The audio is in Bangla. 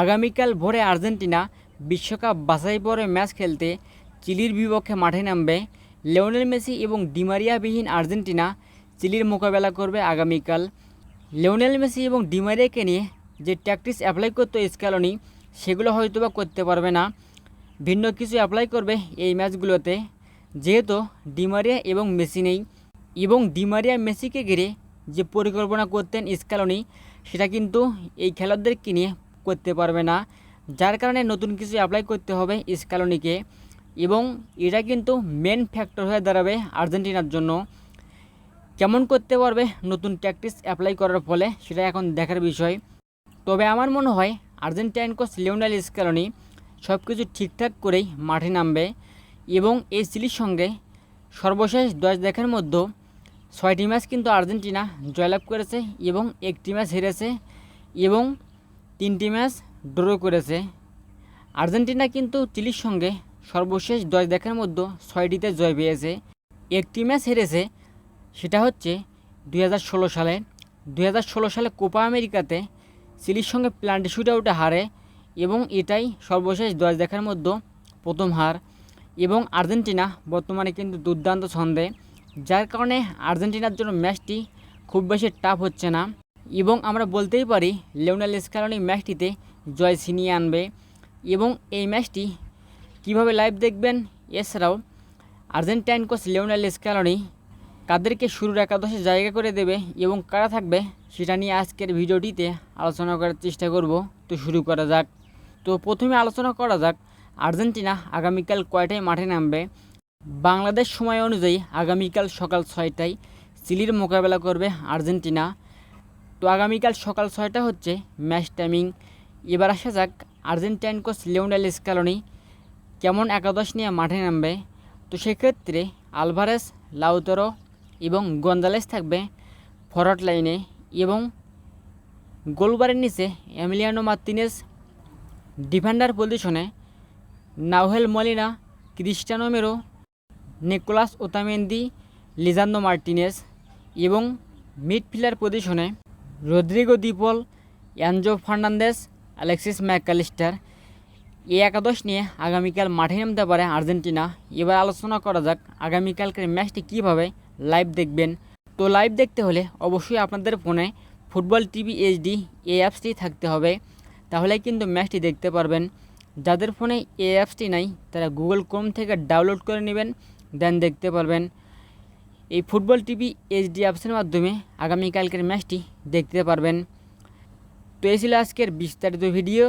আগামীকাল ভোরে আর্জেন্টিনা বিশ্বকাপ বাছাই পরে ম্যাচ খেলতে চিলির বিপক্ষে মাঠে নামবে। লিওনেল মেসি এবং ডিমারিয়াবিহীন আর্জেন্টিনা চিলির মোকাবেলা করবে আগামীকাল। লিওনেল মেসি এবং ডিমারিয়াকে নিয়ে যে ট্যাকটিক্স অ্যাপ্লাই করতো স্ক্যালনি, সেগুলো হয়তো বা করতে পারবে না। ভিন্ন কিছু অ্যাপ্লাই করবে এই ম্যাচগুলোতে। যেহেতু ডিমারিয়া এবং মেসি নেই এবং ডিমারিয়া মেসিকে ঘিরে যে পরিকল্পনা করতেন স্ক্যালনি, সেটা কিন্তু এই খেলোয়াড়দেরকে নিয়ে করতে পারবে না। যার কারণে নতুন কিছু অ্যাপ্লাই করতে হবে স্ক্যালনিকে এবং এটা কিন্তু মেন ফ্যাক্টর হয়ে দাঁড়াবে আর্জেন্টিনার জন্য। কেমন করতে পারবে নতুন ট্যাকটিক্স অ্যাপ্লাই করার ফলে সেটা এখন দেখার বিষয়। তবে আমার মনে হয় আর্জেন্টাইন কোচ লিওনাল স্ক্যালনি সব কিছু ঠিকঠাক করেই মাঠে নামবে এবং এই চিলির সঙ্গে সর্বশেষ দশ দেখার মধ্যে ছয়টি ম্যাচ কিন্তু আর্জেন্টিনা জয়লাভ করেছে এবং একটি ম্যাচ হেরেছে এবং তিনটি ম্যাচ ড্র করেছে। আর্জেন্টিনা কিন্তু চিলির সঙ্গে সর্বশেষ দশ দেখার মধ্যে ছয়টিতে জয় পেয়েছে। একটি ম্যাচ হেরেছে, সেটা হচ্ছে দু হাজার ষোলো সালে। দু হাজার ষোলো সালে কোপা আমেরিকাতে চিলির সঙ্গে প্লান্টি শুট আউটে হারে এবং এটাই সর্বশেষ দশ দেখার মধ্যে প্রথম হার। এবং আর্জেন্টিনা বর্তমানে কিন্তু দুর্দান্ত ছন্দে, যার কারণে আর্জেন্টিনার জন্য ম্যাচটি খুব বেশি টাফ হচ্ছে না। এবং আমরা বলতেই পারি লিওনাল স্কালনি ম্যাচটিতে জয় ছিনিয়ে আনবে। এবং এই ম্যাচটি কীভাবে লাইভ দেখবেন? এছাড়াও আর্জেন্টাইন কোচ লিওনাল স্কালনি কাদেরকে শুরুর একাদশে জায়গা করে দেবে এবং কারা থাকবে সেটা নিয়ে আজকের ভিডিওটিতে আলোচনা করার চেষ্টা করব। তো শুরু করা যাক। তো প্রথমে আলোচনা করা যাক আর্জেন্টিনা আগামীকাল কয়টায় মাঠে নামবে। বাংলাদেশ সময় অনুযায়ী আগামীকাল সকাল ছয়টায় চিলির মোকাবেলা করবে আর্জেন্টিনা। তো আগামীকাল সকাল ছয়টা হচ্ছে ম্যাচ টাইমিং। এবার আসা যাক আর্জেন্টাইন কোচ লিওনাল স্কালনি কেমন একাদশ নিয়ে মাঠে নামবে। তো সেক্ষেত্রে আলভারেস, লাউতরো এবং গন্দালেস থাকবে ফরওয়ার্ড লাইনে এবং গোলবারের নিচে এমিলিয়ানো মার্তিনেস ডিফেন্ডার পজিশনে Nahuel Molina Cristian Romero, Nicolas Otamendi Lisandro Martinez এবং মিডফিল্ডার পজিশনে Rodrigo De Paul Enzo Fernandez Alexis Mac Allister এই একাদশ নিয়ে আগামীকাল মাঠে নামতে পারে আর্জেন্টিনা। এবার আলোচনা করা যাক আগামীকালকের ম্যাচটি কীভাবে লাইভ দেখবেন। তো লাইভ দেখতে হলে অবশ্যই আপনাদের ফোনে ফুটবল টিভি এইচডি, এই অ্যাপসটি থাকতে হবে। তাহলে কিন্তু ম্যাচটি দেখতে পারবেন। যাদের ফোনে এই অ্যাপসটি নাই, তারা গুগল ক্রোম থেকে ডাউনলোড করে নেবেন, দেন দেখতে পারবেন। এই ফুটবল টিভি এইচডি অ্যাপসের মাধ্যমে আগামীকালকের ম্যাচটি দেখতে পারবেন। তো এই ছিল আজকের বিস্তারিত ভিডিও।